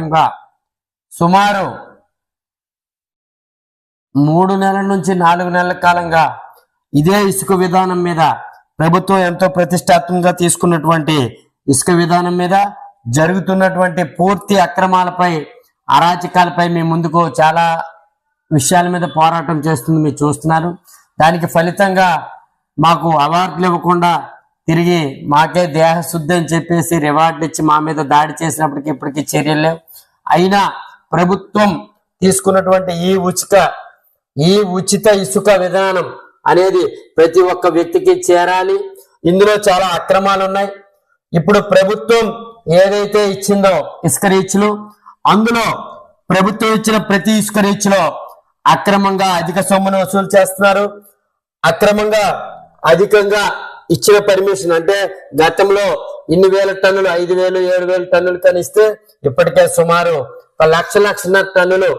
ఇంకా సుమారు మూడు నెలల నుంచి నాలుగు నెలల కాలంగా ఇదే ఇసుక విధానం మీద ప్రభుత్వం ఎంతో ప్రతిష్టాత్మకంగా తీసుకున్నటువంటి ఇసుక విధానం మీద జరుగుతున్నటువంటి పూర్తి అక్రమాలపై అరాచకాలపై మీ ముందుకు చాలా విషయాల మీద పోరాటం చేస్తుంది మీరు చూస్తున్నారు. దానికి ఫలితంగా మాకు అవార్డులు ఇవ్వకుండా తిరిగి మాకే దేహశుద్ధి అని చెప్పేసి రివార్డులు ఇచ్చి మా మీద దాడి చేసినప్పటికీ ఇప్పటికీ చర్యలు లేవు. అయినా ప్రభుత్వం తీసుకున్నటువంటి ఈ ఉచిత ఈ ఉచిత ఇసుక విధానం అనేది ప్రతి ఒక్క వ్యక్తికి చేరాలి. ఇందులో చాలా అక్రమాలు ఉన్నాయి ఇప్పుడు ప్రభుత్వం ఏదైతే ఇచ్చిందో ఇసుక రీచ్లు అందులో ప్రభుత్వం ఇచ్చిన ప్రతి ఇసుక రీచ్లో అక్రమంగా అధిక సొమ్మును వసూలు చేస్తున్నారు. అక్రమంగా అధికంగా ఇచ్చిన పర్మిషన్ అంటే గతంలో ఇన్ని వేల టన్నులు ఐదు వేలు ఏడు వేల టన్నులు కనిస్తే ఇప్పటికే సుమారు ఒక లక్ష లక్షన్నర టన్నులు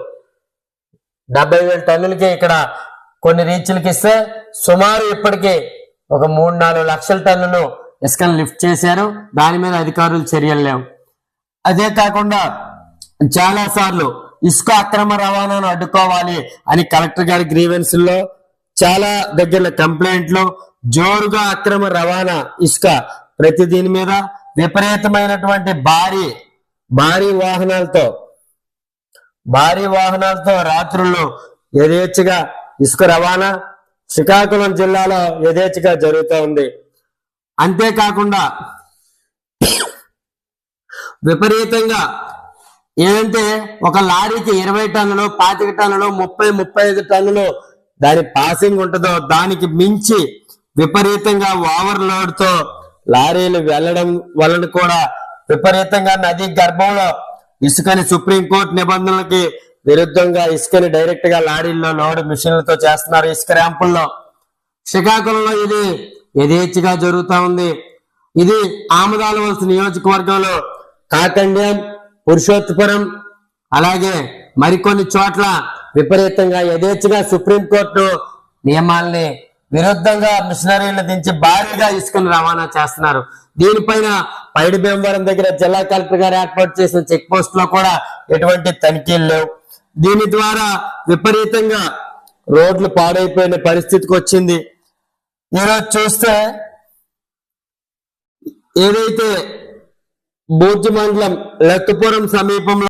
డెబ్బై వేల టన్నులకి ఇక్కడ కొన్ని రీచ్లకి ఇస్తే సుమారు ఇప్పటికే ఒక మూడు నాలుగు లక్షల టన్నులు ఇసుకను లిఫ్ట్ చేశారు. దాని మీద అధికారులు చర్యలు లేవు. అదే కాకుండా చాలా సార్లు ఇసుక అక్రమ రవాణాను అడ్డుకోవాలి అని కలెక్టర్ గారి గ్రీవెన్స్లో చాలా దగ్గర కంప్లైంట్లు. జోరుగా అక్రమ రవాణా ఇసుక ప్రతి దీని మీద విపరీతమైనటువంటి భారీ భారీ వాహనాలతో భారీ వాహనాలతో రాత్రుల్లో యథేచ్ఛగా ఇసుక రవాణా శ్రీకాకుళం జిల్లాలో యథేచ్ఛగా జరుగుతూ ఉంది. అంతేకాకుండా విపరీతంగా ఏంటంటే ఒక లారీకి ఇరవై టన్నులు పాతిక టన్నులు ముప్పై ముప్పై ఐదు టన్నులు దాని పాసింగ్ ఉంటుందో దానికి మించి విపరీతంగా ఓవర్లోడ్తో లారీలు వెళ్ళడం వలన కూడా విపరీతంగా నది గర్భంలో ఇసుకని సుప్రీంకోర్టు నిబంధనలకి విరుద్ధంగా ఇసుకని డైరెక్ట్గా లారీల్లో లోడ్ మిషన్లతో చేస్తున్నారు ఇసుక ర్యాంపుల్లో. శ్రీకాకుళంలో ఇది యథేచ్ఛగా జరుగుతూ ఉంది. ఇది ఆమదాలవలసి నియోజకవర్గంలో కాకండ్యం పురుషోత్తపురం అలాగే మరికొన్ని చోట్ల విపరీతంగా యథేచ్ఛగా సుప్రీంకోర్టు నియమాల్ని విరుద్ధంగా మిషనరీలు దించి భారీగా ఇసుకను రవాణా చేస్తున్నారు. దీనిపైన పైడి భీమవరం దగ్గర జిల్లా కలెక్టర్ గారు ఏర్పాటు చేసిన చెక్ పోస్ట్లో కూడా ఎటువంటి తనిఖీలు లేవు. దీని ద్వారా విపరీతంగా రోడ్లు పాడైపోయిన పరిస్థితికి వచ్చింది. ఈరోజు చూస్తే ఏదైతే బూర్జు మండలం లత్తుపురం సమీపంలో